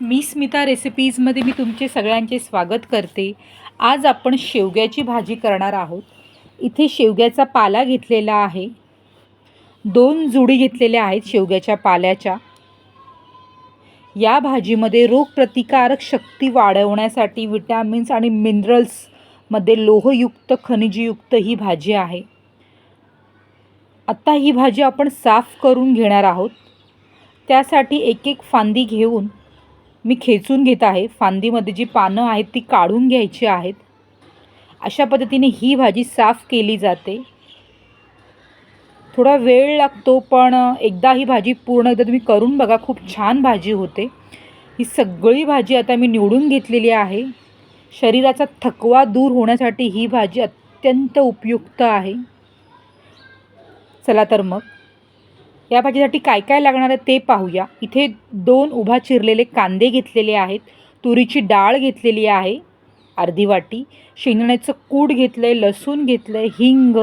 मी स्मिता रेसिपीजमध्ये मी तुमचे सगळ्यांचे स्वागत करते. आज आपण शेवग्याची भाजी करणार आहोत. इथे शेवग्याचा पाला घेतलेला आहे. दोन जुडी घेतलेल्या आहेत शेवग्याच्या पाल्याच्या. या भाजीमध्ये रोगप्रतिकारक शक्ती वाढवण्यासाठी विटॅमिन्स आणि मिनरल्समध्ये लोहयुक्त खनिजयुक्त ही भाजी आहे. आत्ता ही भाजी आपण साफ करून घेणार आहोत. त्यासाठी एक एक फांदी घेऊन मी खेचून घेत आहे. फांदीमध्ये जी पानं आहेत ती काढून घ्यायची आहेत. अशा पद्धतीने ही भाजी साफ केली जाते. थोडा वेळ लागतो पण एकदा ही भाजी पूर्ण एकदा तुम्ही करून बघा. खूप छान भाजी होते. ही सगळी भाजी आता मी निवडून घेतलेली आहे. शरीराचा थकवा दूर होण्यासाठी ही भाजी अत्यंत उपयुक्त आहे. चला तर मग. या भाजीसाठी काय काय लागणार आहे ते पाहूया. इथे दोन उभा चिरलेले कांदे घेतलेले आहेत. तुरीची डाळ घेतलेली आहे. अर्धी वाटी. शेंगदाण्याचं कूट घेतलं आहे लसूण घेतलं आहे हिंग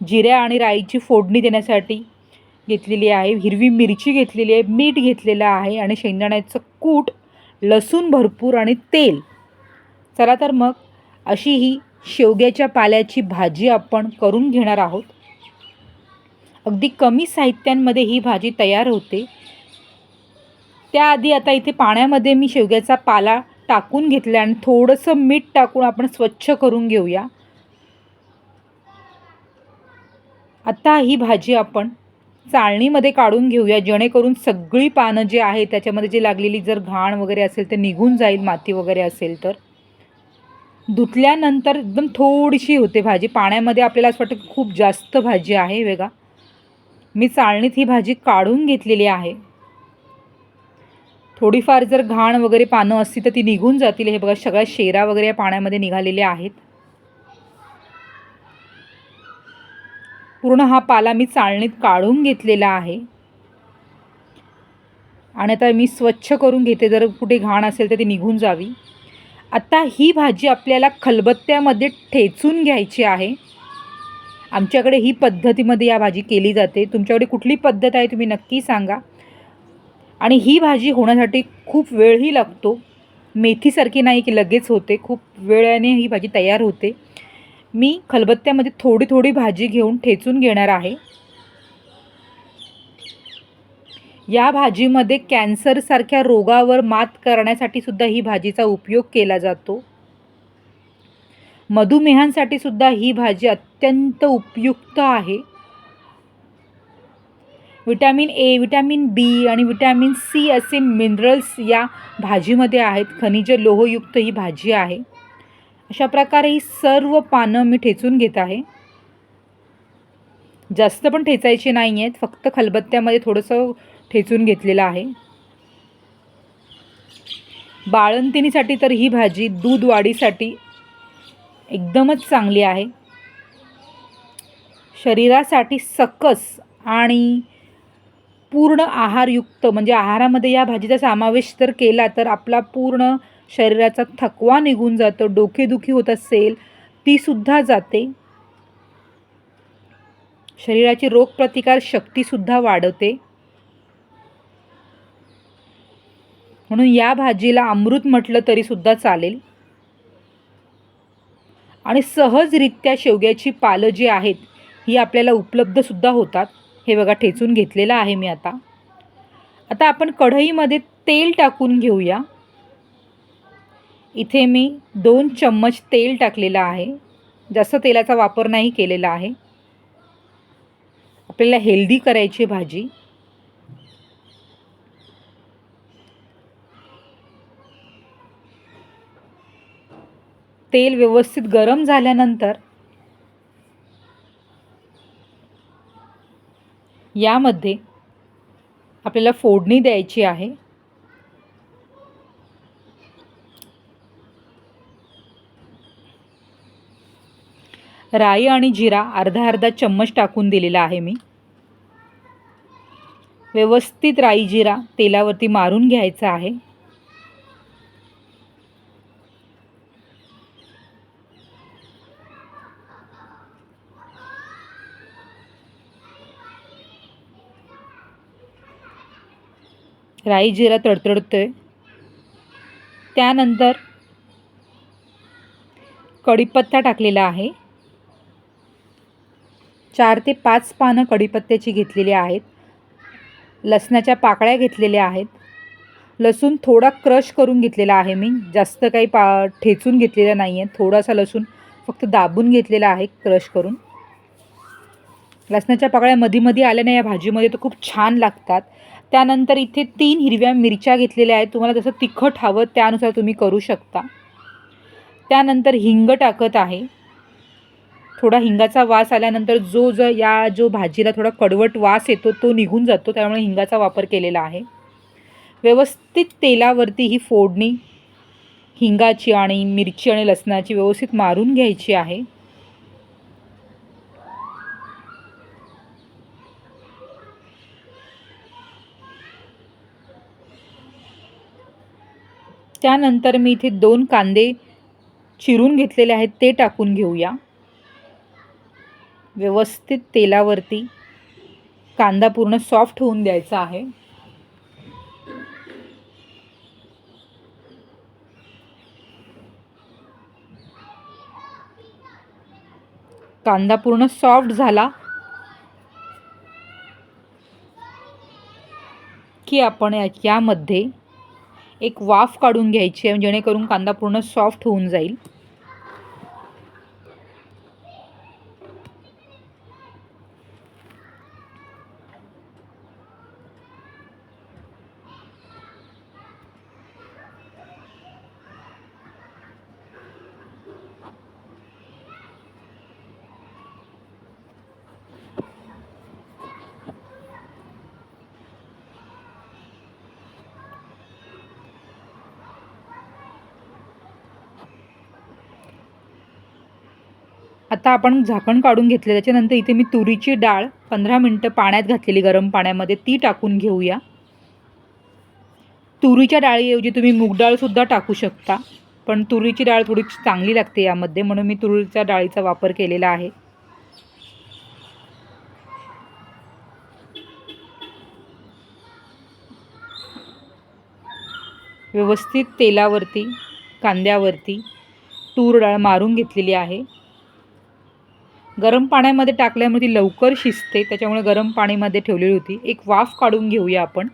जिऱ्या आणि राईची फोडणी देण्यासाठी घेतलेली आहे. हिरवी मिरची घेतलेली आहे मीठ घेतलेलं आहे आणि शेंगदाण्याचं कूट लसूण भरपूर आणि तेल. चला तर मग अशी ही शेवग्याच्या पाल्याची भाजी आपण करून घेणार आहोत. अगदी कमी साहित्यांमध्ये ही भाजी तयार होते. त्याआधी आता इथे पाण्यामध्ये मी शेवग्याचा पाला टाकून घेतला आणि थोडंसं मीठ टाकून आपण स्वच्छ करून घेऊया. आता ही भाजी आपण चाळणीमध्ये काढून घेऊया जेणेकरून सगळी पानं जी आहे त्याच्यामध्ये जी लागलेली जर घाण वगैरे असेल तर निघून जाईल माती वगैरे असेल तर. धुतल्यानंतर एकदम थोडीशी होते भाजी. पाण्यामध्ये आपल्याला असं वाटतं खूप जास्त भाजी आहे वेगा मी चाळणीत ही भाजी काढून घेतलेली आहे. थोडीफार जर घाण वगैरे पानं असतील तर ती निघून जातील. हे बघा सगळ्या शेरा वगैरे या पाण्यामध्ये निघालेल्या आहेत. पूर्ण हा पाला मी चाळणीत काढून घेतलेला आहे. आणि आता मी स्वच्छ करून घेते. जर कुठे घाण असेल तर ती निघून जावी. आता ही भाजी आपल्याला खलबत्त्यामध्ये ठेचून घ्यायची आहे. आमच्याकडे ही पद्धतीमध्ये या भाजी केली जाते. तुमच्याकडे कुठली पद्धत आहे तुम्ही नक्की सांगा. आणि ही भाजी होण्यासाठी खूप वेळही लागतो. मेथीसारखी नाही की लगेच होते. खूप वेळाने ही भाजी तयार होते. मी खलबत्त्यामध्ये थोडी थोडी भाजी घेऊन ठेचून घेणार आहे. या भाजीमध्ये कॅन्सरसारख्या रोगावर मात करण्यासाठी सुद्धा ही भाजीचा उपयोग केला जातो. मधुमेहांसाठी सुद्धा ही भाजी अत्यंत उपयुक्त आहे. विटॅमिन ए विटॅमिन बी आणि विटॅमिन सी असे मिनरल्स या भाजीमध्ये आहेत. खनिज लोहयुक्त ही भाजी आहे. अशा प्रकारे ही सर्व पानं मी ठेचून घेत आहे. जास्त पण ठेचायचे नाही आहेत. फक्त खलबत्त्यामध्ये थोडंसं ठेचून घेतलेलं आहे. बाळंतिणीसाठी तर ही भाजी दूध वाढीसाठी एकदमच चांगली आहे. शरीरासाठी सकस आणि पूर्ण आहारयुक्त म्हणजे आहारामध्ये या भाजीचा समावेश जर केला तर आपला पूर्ण शरीराचा थकवा निघून जातो डोकेदुखी होत असेल तीसुद्धा जाते. शरीराची रोगप्रतिकार शक्तीसुद्धा वाढवते म्हणून या भाजीला अमृत म्हटलं तरीसुद्धा चालेल. आणि सहजरित्या शेवग्याची पालं जी आहेत ही आपल्याला उपलब्धसुद्धा होतात. हे बघा ठेचून घेतलेलं आहे मी आता. आता आपण कढईमध्ये तेल टाकून घेऊया. इथे मी दोन चम्मच तेल टाकलेलं आहे. जास्त तेलाचा वापर नाही केलेला आहे. आपल्याला हेल्दी करायची भाजी. तेल व्यवस्थित गरम झाल्यानंतर यामध्ये आपल्याला फोडणी द्यायची आहे. राई आणि जिरा अर्धा अर्धा चम्मच टाकून दिलेला आहे मी. व्यवस्थित राई जिरा तेलावरती मारून घ्यायचा आहे. राई जिरा तडतडतो आहे त्यानंतर कढीपत्ता टाकलेला आहे. चार ते पाच पानं कढीपत्त्याची घेतलेली आहेत. लसणाच्या पाकळ्या घेतलेल्या आहेत. लसूण थोडा क्रश करून घेतलेला आहे मी. जास्त काही पा ठेचून घेतलेला नाही आहे थोडासा लसूण फक्त दाबून घेतलेला आहे क्रश करून. लसणाच्या पाकळ्या मध्ये मध्ये नाही. या भाजीमध्ये तर खूप छान लागतात. त्यानंतर इथे तीन हिरव्या मिरच्या घेतलेल्या आहेत. तुम्हाला जसं तिखट हवं त्यानुसार तुम्ही करू शकता. त्यानंतर हिंग टाकत आहे. थोडा हिंगाचा वास आल्यानंतर जो जो या जो भाजीला थोडा कडवट वास येतो तो निघून जातो. त्यामुळे हिंगाचा वापर केलेला आहे. व्यवस्थित तेलावरती ही फोडणी हिंगाची आणि मिरची आणि लसणाची व्यवस्थित मारून घ्यायची आहे. त्यानंतर मी इथे दोन कांदे चिरून घेतलेले आहेत ते टाकून घेऊया. व्यवस्थित तेलावरती कांदा पूर्ण सॉफ्ट होऊन द्यायचा आहे. कांदा पूर्ण सॉफ्ट झाला की आपण या- यामध्ये एक वाफ काढून घ्यायची आहे जेणेकरून कांदा पूर्ण सॉफ्ट होऊन जाईल. आता आपण झाकण काढून घेतले त्याच्यानंतर इथे मी तुरीची डाळ पंधरा मिनटं पाण्यात घातलेली गरम पाण्यामध्ये ती टाकून घेऊया. तुरीच्या डाळीऐवजी तुम्ही मूग डाळसुद्धा टाकू शकता पण तुरीची डाळ थोडी चांगली लागते यामध्ये म्हणून मी तुरीच्या डाळीचा वापर केलेला आहे. व्यवस्थित तेलावरती कांद्यावरती तूर डाळ मारून घेतलेली आहे. गरम पाण्यामध्ये टाकल्यामुळे ती लवकर शिजते त्याच्यामुळे गरम पाणीमध्ये ठेवलेली होती. एक वाफ काढून घेऊया आपण.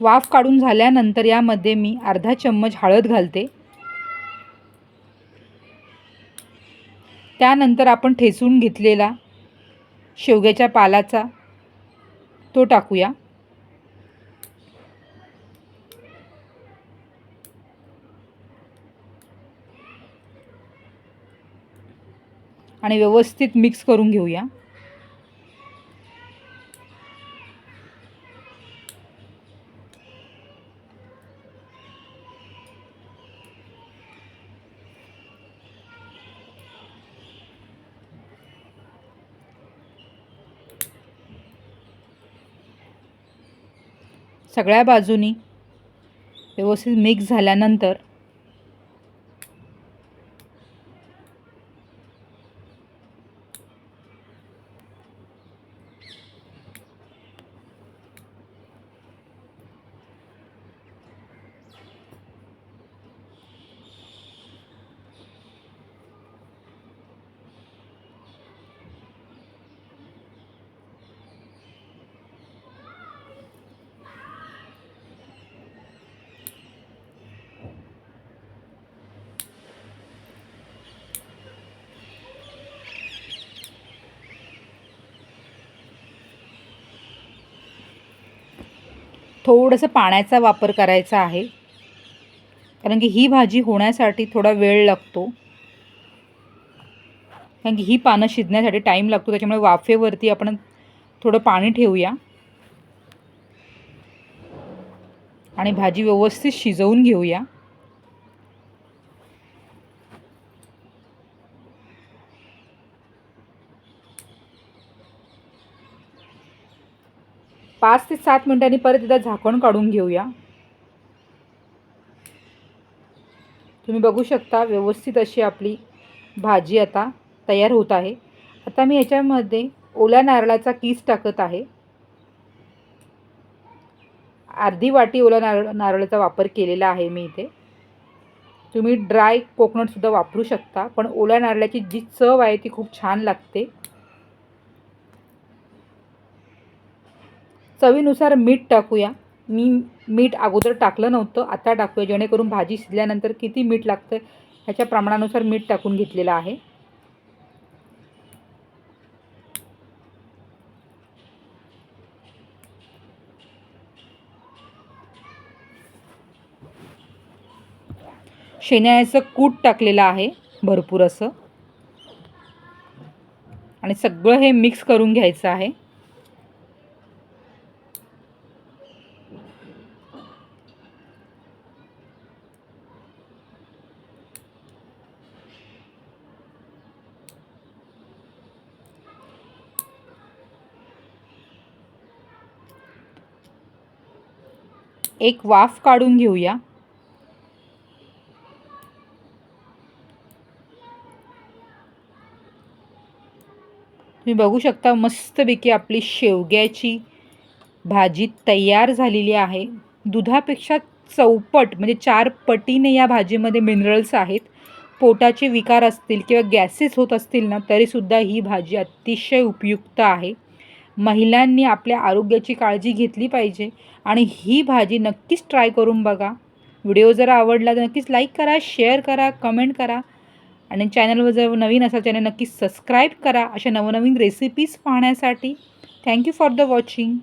वाफ काढून झाल्यानंतर यामध्ये मी अर्धा चम्मच हळद घालते. त्यानंतर आपण ठेचून घेतलेला शेवग्याच्या पालाचा तो टाकूया. आणि व्यवस्थित मिक्स करून घेऊया. सगळ्या बाजूनी व्यवस्थित मिक्स झाल्यानंतर थोडंसं पाण्याचा वापर करायचा आहे. कारण की ही भाजी होण्यासाठी थोडा वेळ लागतो. कारण की ही पानं शिजण्यासाठी टाईम लागतो. त्याच्यामुळे वाफेवरती आपण थोडं पाणी ठेवूया. आणि भाजी व्यवस्थित शिजवून घेऊया. पाच ते सात मिनिटांनी परत एकदा झाकण काढून घेऊया. तुम्ही बघू शकता व्यवस्थित अशी आपली भाजी आता तयार होत आहे. आता मी याच्यामध्ये ओल्या नारळाचा किस टाकत आहे. अर्धी वाटी ओला नारळ नारळाचा वापर केलेला आहे मी इथे. तुम्ही ड्राय कोकोनटसुद्धा वापरू शकता पण ओल्या नारळाची जी चव आहे ती खूप छान लागते. चवीनुसार मीठ टाकूया. मी मीठ अगोदर टाकलं नव्हतं आता टाकूया. जेणेकरून भाजी शिजल्यानंतर किती मीठ लागतं ह्याच्या प्रमाणानुसार मीठ टाकून घेतलेलं आहे. शेण्याचं कूट टाकलेलं आहे भरपूर असं. आणि सगळं हे मिक्स करून घ्यायचं आहे. एक वाफ काढून घेऊया. तुम्ही बघू शकता मस्तपैकी आपली शेवग्याची भाजी तयार झालेली आहे. दुधापेक्षा चौपट म्हणजे चार पटीने या भाजीमध्ये मिनरल्स आहेत. पोटाचे विकार असतील किंवा गॅसेस होत असतील ना तरीसुद्धा ही भाजी अतिशय उपयुक्त आहे. महिलांनी आपल्या आरोग्याची काळजी घेतली पाहिजे आणि ही भाजी नक्कीच ट्राय करून बघा. व्हिडिओ जर आवडला तर नक्कीच लाईक करा शेअर करा कमेंट करा. आणि चॅनलवर जर नवीन असाल चॅनल नक्की सबस्क्राईब करा अशा नवनवीन रेसिपीज पाहण्यासाठी. Thank you for the watching